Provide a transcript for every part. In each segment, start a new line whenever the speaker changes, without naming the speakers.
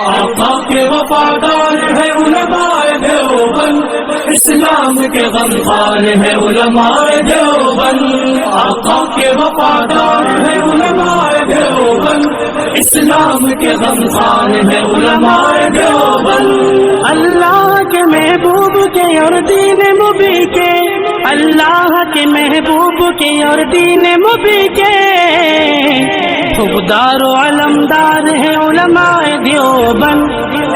آقا کے وفادار ہے علماء دیوبند، اسلام کے غمخوار ہے علماء دیوبند۔ آقا کے وفادار ہے علماء دیوبند، اسلام کے غمخوار ہے علماء دیوبند۔
اللہ کے محبوب کے اور دین مبی کے، اللہ کے محبوب کے اور دین مبی کے۔ خوبدار و علمدار ہے علماء
دیوبند۔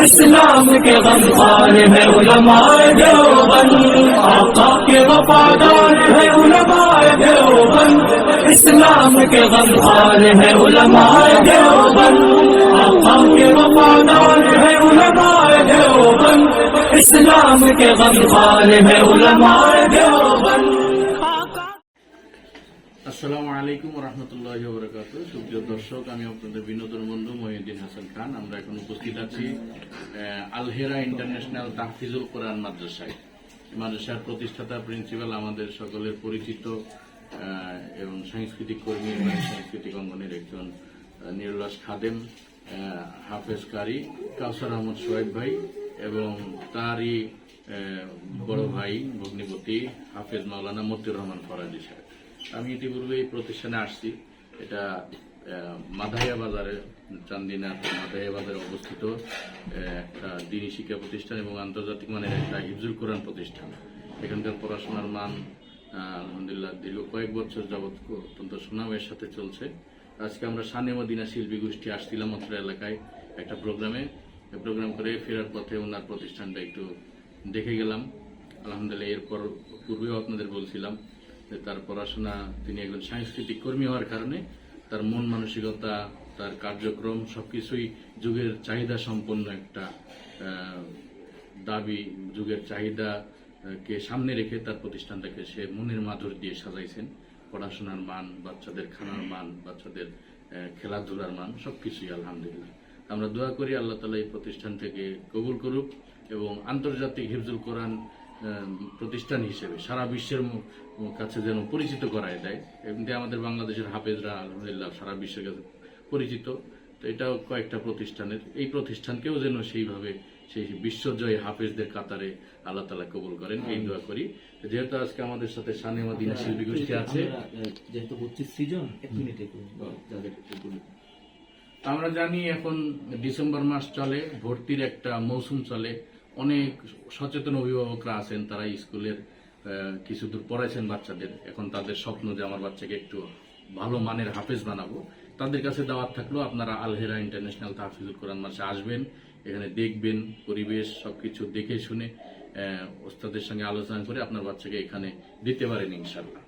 اسلام کے غمخوار ہے علماء دیوبند۔ آقا کے وفادار ہے علماء دیوبند۔ اسلام کے غمخوار ہے علماء دیوبند۔ آقا کے وفادار ہے علماء دیوبند۔ اسلام کے غمخوار ہے علماء دیوبند۔
আসসালামু আলাইকুম রহমতুল্লাহ বরকাত সুপ্রিয় দর্শক, আমি আপনাদের বিনোদন বন্ধু মহিউদ্দিন হাসান খান। আমরা এখন উপস্থিত আছি আলহেরা ইন্টারন্যাশনাল তাহফিজুল কোরআন মাদ্রাসায়। মাদ্রাসার প্রতিষ্ঠাতা, প্রিন্সিপাল, আমাদের সকলের পরিচিত এবং সাংস্কৃতিক কর্মী, এবং সাংস্কৃতিক অঙ্গনের একজন নিরলাস খাদেম হাফেজ কারি, কাউসার আহমদ সোহেব ভাই, এবং তারই বড় ভাই, ভগ্নিপতি, হাফেজ মাওলানা মতিউর রহমান ফরাজি সাহেব। আমি ইতিপূর্বে এই প্রতিষ্ঠানে আসছি। এটা মাধাইয়া বাজারে, চান্দিনা মাধাইয়া বাজারে অবস্থিত একটা দিনী শিক্ষা প্রতিষ্ঠান এবং আন্তর্জাতিক মানের একটা হিফজুল কোরআন প্রতিষ্ঠান। এখানকার পড়াশোনার মান আলহামদুলিল্লাহ দীর্ঘ কয়েক বছর যাবৎ অত্যন্ত সুনামের সাথে চলছে। আজকে আমরা সানে মদিনা শিল্পী গোষ্ঠী আসছিলাম অত্র এলাকায় একটা প্রোগ্রামে। প্রোগ্রাম করে ফেরার পথে ওনার প্রতিষ্ঠানটা একটু দেখে গেলাম। আলহামদুলিল্লাহ, এরপর পূর্বেও আপনাদের বলছিলাম তার পড়াশোনা, তিনি একজন সাংস্কৃতিক কর্মী হওয়ার কারণে তার মন মানসিকতা, তার কার্যক্রম সবকিছুই যুগের চাহিদা সম্পন্ন একটা দাবি, যুগের চাহিদা কে সামনে রেখে তার প্রতিষ্ঠানটাকে সে মনের মাধুর দিয়ে সাজাইছেন। পড়াশোনার মান, বাচ্চাদের খানার মান, বাচ্চাদের খেলাধুলার মান, সবকিছুই আলহামদুলিল্লাহ। আমরা দোয়া করি আল্লাহ তালা এই প্রতিষ্ঠান থেকে কবুল করুক এবং আন্তর্জাতিক হিফজুল কোরআন প্রতিষ্ঠান হিসেবে সারা বিশ্বের কাছে যেন পরিচিত করায় দেয়। এমনি আমাদের বাংলাদেশের হাফেজরা আলহামদুলিল্লাহ সারা বিশ্বের কাছে পরিচিত। তো এটাও কয়েকটা প্রতিষ্ঠানের এই প্রতিষ্ঠানকেও যেন সেইভাবে সেই বিশ্বজয় হাফেজদের কাতারে আল্লাহ তালা কবুল করেন এই দোয়া করি। যেহেতু আজকে আমাদের সাথে সানে দিন শিল্পী গোষ্ঠী আছে।
যেহেতু হচ্ছে সৃজন এক মিনিটে
আমরা জানি এখন ডিসেম্বর মাস চলে ভর্তির একটা মৌসুম চলে। অনেক সচেতন অভিভাবকরা আছেন, তারা স্কুলের কিছু দূর পড়াইছেন বাচ্চাদের। এখন তাদের স্বপ্ন যে আমার বাচ্চাকে একটু ভালো মানের হাফেজ বানাবো। তাদের কাছে দাওয়াত থাকলেও আপনারা আলহেরা ইন্টারন্যাশনাল তাহফিজুল কোরআন মাসে আসবেন, এখানে দেখবেন পরিবেশ, সবকিছু দেখে শুনে ওস্তাদের সঙ্গে আলোচনা করে আপনার বাচ্চাকে এখানে দিতে পারেন ইনশাল্লাহ